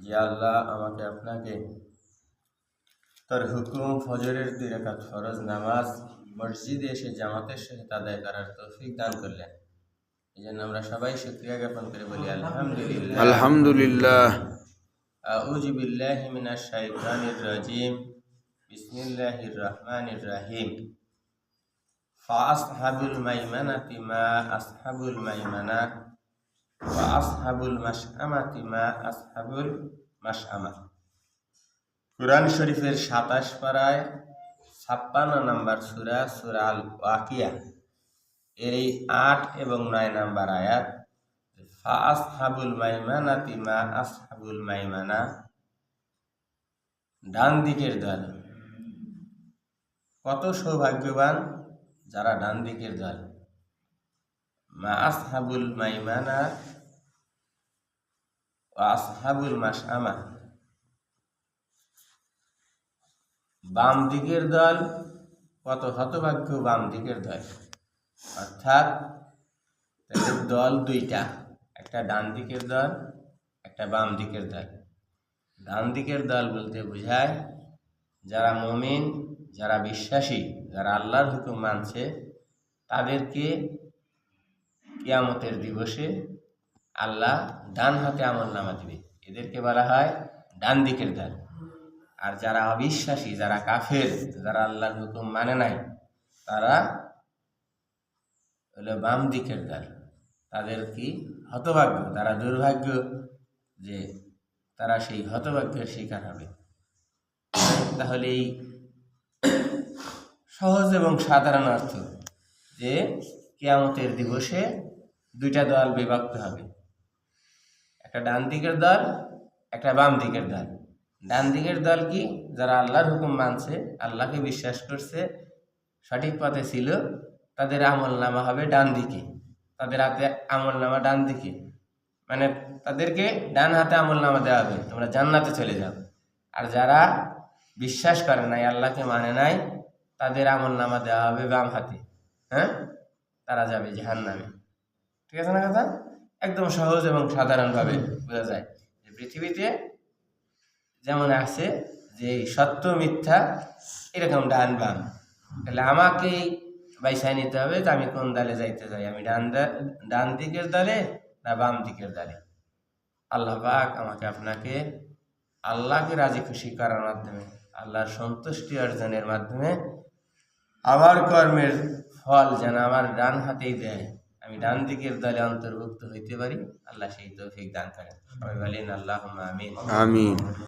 যে আল্লাহ আমাকে আপনাকে তার হুকুম ফজরের দুই রাকাত ফরজ নামাজ মসজিদে এসে জামাতের সহিত আদায় করার তৌফিক দান করলেন এই জন্য আমরা সবাই শুক্রিয়া জ্ঞাপন করে বলি আলহামদুলিল্লাহ আলহামদুলিল্লাহ أعوذ بالله من الشيطان الرجيم بسم الله الرحمن الرحيم فأصحاب الميمنة ما أصحاب الميمنة আসহাবুল মাসআমাতি মা আসহাবুল মাসআমা শরীফের আল ওয়াকিয়া এর এই আট এবং নয় নাম্বার আয়াত ফা আসহাবুল মাইমানা মা আসহাবুল মাইমানা। ডান দিকের দল। কত সৌভাগ্যবান যারা ডান দিকের দল। মা আসহাবুল মাইমানা আসহাবুল মাসামা বাম দিকের দল কত হতভাগ্য বাম দিকের দল? অর্থাৎ তাদের দল দুইটা, একটা ডান দিকের দল, একটা বাম দিকের দল। ডান দিকের দল বলতে বোঝায় যারা মমিন, যারা বিশ্বাসী, যারা আল্লাহর হুকুম মানছে, তাদেরকে কিয়ামতের দিবসে আল্লাহ ডান হাতে আমল নামা দিবে। এদেরকে বলা হয় ডান দিকের দল আর যারা অবিশ্বাসী, যারা কাফের, যারা আল্লাহর হুকুম মানে নাই, তারা হলো বাম দিকের দল তাদের কি? হতভাগ্য। তারা দুর্ভাগ্য যে তারা সেই হতভাগ্যের শিকার হবে। তাহলে এই সহজ এবং সাধারণ অর্থ যে কেয়ামতের দিবসে দুইটা দল বিভক্ত হবে। একটা ডান দিকের দল, একটা বাম দিকের দল। ডান দিকের দল কি? যারা আল্লাহর হুকুম মানছে, আল্লাহকে বিশ্বাস করছে, সঠিক পথে ছিল, তাদের আমল নামা হবে ডান দিকে। তাদের হাতে আমল নামা ডান দিকে। মানে তাদেরকে ডান হাতে আমল নামা দেওয়া হবে। তোমরা জান্নাতে চলে যাও। আর যারা বিশ্বাস করে নাই, আল্লাহকে মানে নাই, তাদের আমল নামা দেওয়া হবে বাম হাতে। হ্যাঁ? তারা যাবে জাহান নামে ঠিক আছে না কথা? একদম সহজ এবং সাধারণভাবে বোঝা যায় যে পৃথিবীতে যেমন আছে যে সত্য, মিথ্যা, এরকম ডান বাম। তাহলে আমাকেই বাইসায় নিতে হবে যে আমি কোন দলে যাইতে চাই? আমি ডান ডান দিকের দলে না বাম দিকের দলে? আল্লাহ পাক আমাকে আপনাকে আল্লাহকে রাজি খুশি করার মাধ্যমে, আল্লাহর সন্তুষ্টি অর্জনের মাধ্যমে আমার কর্মের ফল যেন আমার ডান হাতেই দেয়। আমি ডান দিকের দলে অন্তর্ভুক্ত হইতে পারি। আল্লাহ সেই তৌফিক দান করেন। সবাই বলেন আল্লাহ আমিন। আমিন।